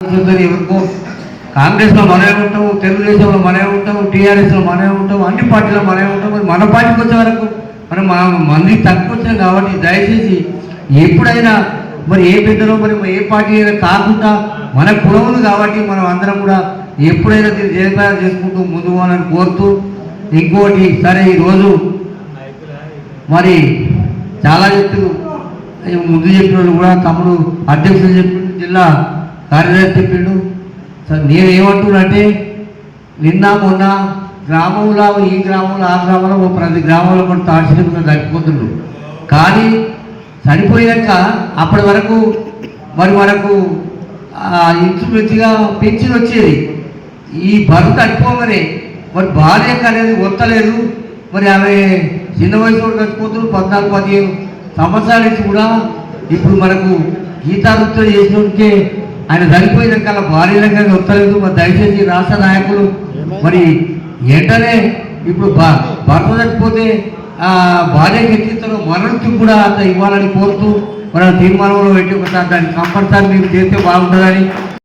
కాంగ్రెస్ ఎవరికో కాంగ్రెస్లో మనమే ఉంటాం తెలుగుదేశంలో మనమే ఉంటాం టీఆర్ఎస్లో మనమే ఉంటాం అన్ని పార్టీలో మనమే ఉంటాం మరి మన పార్టీకి వచ్చే వరకు మనం మా మంది తక్కువ వచ్చాం కాబట్టి దయచేసి ఎప్పుడైనా మరి ఏ బిడ్డలో మరి ఏ పార్టీ అయినా కాకుండా మన కులములు కాబట్టి మనం అందరం కూడా ఎప్పుడైనా దీన్ని జయప్రదం చేసుకుంటూ ముందు పోవాలని కోరుతూ ఇంకోటి సరే ఈరోజు మరి చాలా చెప్తూ ముందు చెప్పిన వాళ్ళు కూడా తమ్ముడు అధ్యక్షులు చెప్పిన జిల్లా కార్యదర్శి చెప్పిండు సార్ నేనేమంటున్నానంటే నిన్న మొన్న గ్రామంలో ఈ గ్రామంలో ఆ గ్రామంలో ఒక ప్రతి గ్రామంలో కూడా తాడిసినప్పుడు చనిపోతుండ్రు కానీ చనిపోయాక అప్పటి వరకు మరి మనకు ఇంచుమించుగా పెన్షన్ వచ్చేది. ఈ భర్త చనిపోగానే మరి భార్యకు అనేది వస్తలేదు మరి ఆమె చిన్న వయసులో చచ్చిపోతున్నారు పద్నాలుగు పదిహేను సంవత్సరాల నుంచి కూడా ఇప్పుడు మనకు గీతావృత్తులు చేసినకే ఆయన చనిపోయినాక అలా భార్య దగ్గర ఒత్తలేదు మరి దయచేసి రాష్ట్ర నాయకులు మరి వెంటనే ఇప్పుడు భర్త చచ్చిపోతే ఆ భార్యకి ఎత్తిస్తారు మరణించి కూడా అంత ఇవ్వాలని కోరుతూ మన తీర్మానంలో పెట్టి ఒకసారి దాన్ని కంపల్సరీ మీరు చేస్తే బాగుంటుందని